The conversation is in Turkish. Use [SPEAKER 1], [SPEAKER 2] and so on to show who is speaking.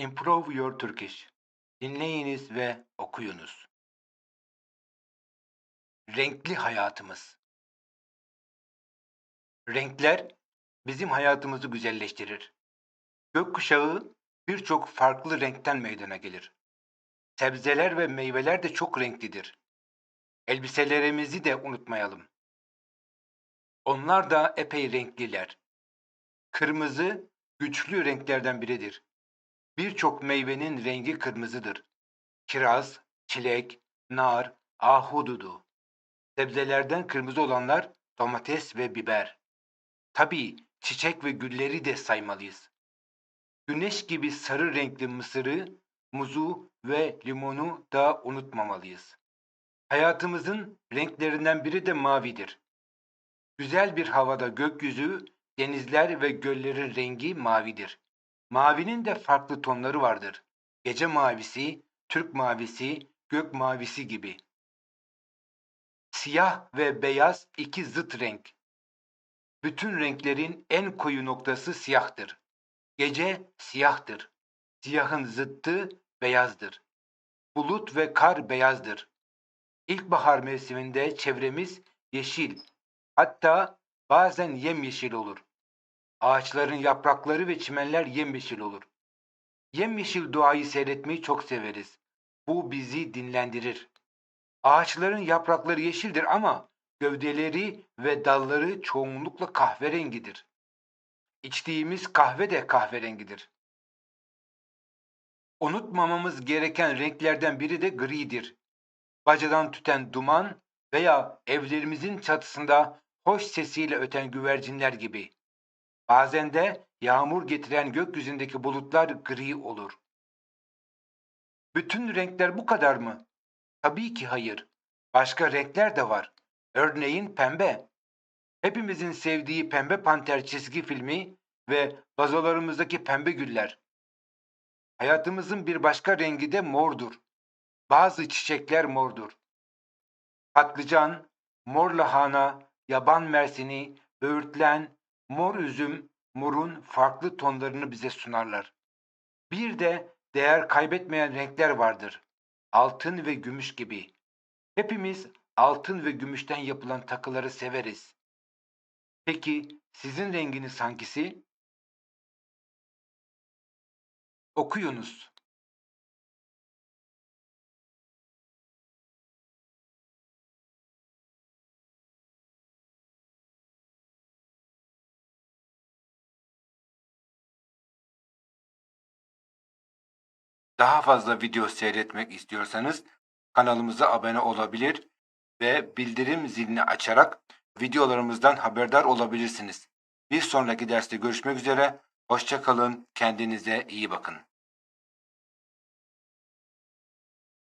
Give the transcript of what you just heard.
[SPEAKER 1] Improve Your Turkish. Dinleyiniz ve okuyunuz. Renkli hayatımız. Renkler bizim hayatımızı güzelleştirir. Gökkuşağı birçok farklı renkten meydana gelir. Sebzeler ve meyveler de çok renklidir. Elbiselerimizi de unutmayalım. Onlar da epey renkliler. Kırmızı güçlü renklerden biridir. Birçok meyvenin rengi kırmızıdır. Kiraz, çilek, nar, ahududu. Sebzelerden kırmızı olanlar domates ve biber. Tabii çiçek ve gülleri de saymalıyız. Güneş gibi sarı renkli mısırı, muzu ve limonu da unutmamalıyız. Hayatımızın renklerinden biri de mavidir. Güzel bir havada gökyüzü, denizler ve göllerin rengi mavidir. Mavinin de farklı tonları vardır. Gece mavisi, Türk mavisi, gök mavisi gibi. Siyah ve beyaz iki zıt renk. Bütün renklerin en koyu noktası siyahtır. Gece siyahtır. Siyahın zıttı beyazdır. Bulut ve kar beyazdır. İlkbahar mevsiminde çevremiz yeşil, hatta bazen yemyeşil olur. Ağaçların yaprakları ve çimenler yemyeşil olur. Yemyeşil doğayı seyretmeyi çok severiz. Bu bizi dinlendirir. Ağaçların yaprakları yeşildir ama gövdeleri ve dalları çoğunlukla kahverengidir. İçtiğimiz kahve de kahverengidir. Unutmamamız gereken renklerden biri de gridir. Bacadan tüten duman veya evlerimizin çatısında hoş sesiyle öten güvercinler gibi. Bazen de yağmur getiren gökyüzündeki bulutlar gri olur. Bütün renkler bu kadar mı? Tabii ki hayır. Başka renkler de var. Örneğin pembe. Hepimizin sevdiği Pembe Panter çizgi filmi ve vazolarımızdaki pembe güller. Hayatımızın bir başka rengi de mordur. Bazı çiçekler mordur. Patlıcan, mor lahana, yaban mersini, böğürtlen, mor üzüm, morun farklı tonlarını bize sunarlar. Bir de değer kaybetmeyen renkler vardır. Altın ve gümüş gibi. Hepimiz altın ve gümüşten yapılan takıları severiz. Peki sizin renginiz hangisi? Okuyunuz. Daha fazla video seyretmek istiyorsanız kanalımıza abone olabilir ve bildirim zilini açarak videolarımızdan haberdar olabilirsiniz. Bir sonraki derste görüşmek üzere. Hoşça kalın. Kendinize iyi bakın.